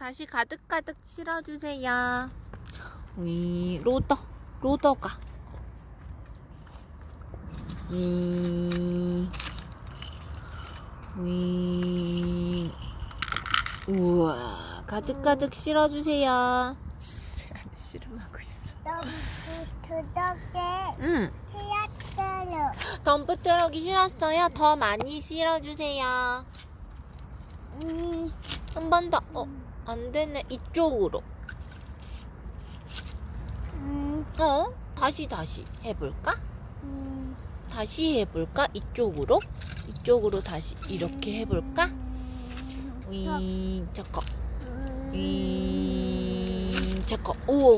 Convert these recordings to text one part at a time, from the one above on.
다시 가득가득 실어주세요. 위, 로더, 로더가. 위, 위. 우와, 가득가득 실어주세요. 씨름하고 두둑게 응. 치약대로 덤프 트럭이 실었어요. 더 많이 실어주세요. 음, 한 번 더. 어, 안 되네. 이쪽으로. 음, 어? 다시 다시 해볼까? 음. 다시 해볼까? 이쪽으로? 이쪽으로 다시 이렇게 해볼까? 윙, 잠깐. 윙, 잠깐. 오!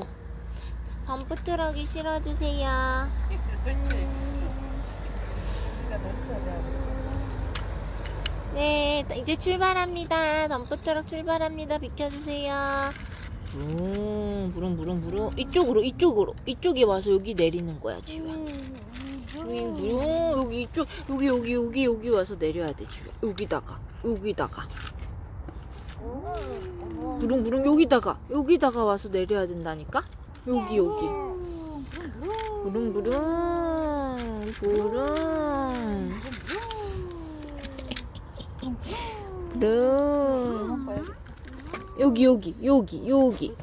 덤프트럭이 실어주세요. 네, 이제 출발합니다. 덤프트럭 출발합니다. 비켜주세요. 부릉, 부릉, 부릉, 부릉. 이쪽으로, 이쪽으로. 이쪽에 와서 여기 내리는 거야, 지우야. 부릉, 부릉. 여기 이쪽, 여기, 여기, 여기, 여기 와서 내려야 돼, 지우야. 여기다가, 여기다가. 부릉, 부릉, 여기다가, 여기다가 와서 내려야 된다니까? 여기, 여기. 부릉, 부릉, 부릉. 부릉. 여기, 여기, 여기, 여기.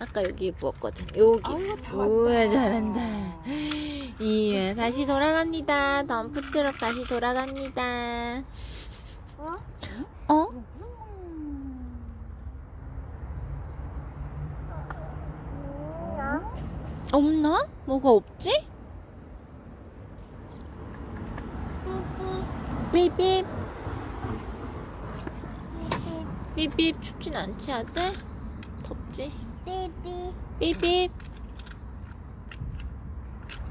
아까 여기에 부었거든. 여기. 우와, 잘한다. 이야, 다시 돌아갑니다. 덤프 트럭 다시 돌아갑니다. 어? 어? 없나? 뭐가 없지? 삐삐. 삐삐 춥진 않지 아들? 덥지? 삐삐 삐삐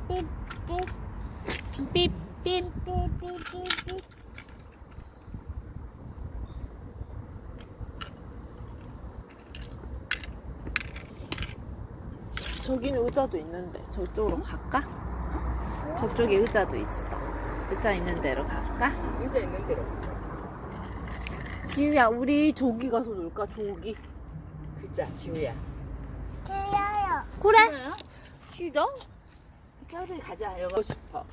삐 삐 삐 삐 삐 삐삐 삐삐 저기는 의자도 있는데 저쪽으로 갈까? 저쪽에 의자도 있어 의자 있는 데로 갈까? 의자 있는 대로. 지우야 우리 저기 가서 놀까? 저기. 글자 지우야. 틀려요. 그래. 싫어? 저리 가자. 여기 싶어.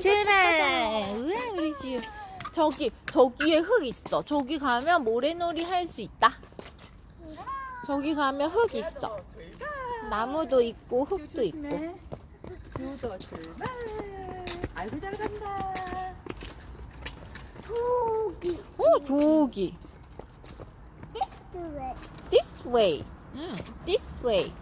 출발 우와 우리 지우? 저기 저기에 흙 있어. 저기 가면 모래놀이 할 수 있다. 저기 가면 흙 있어. 나무도 있고 흙도 있고. 지우도 출발. 아이고 잘 간다. 토기 어 저기 왜 this way 응 this way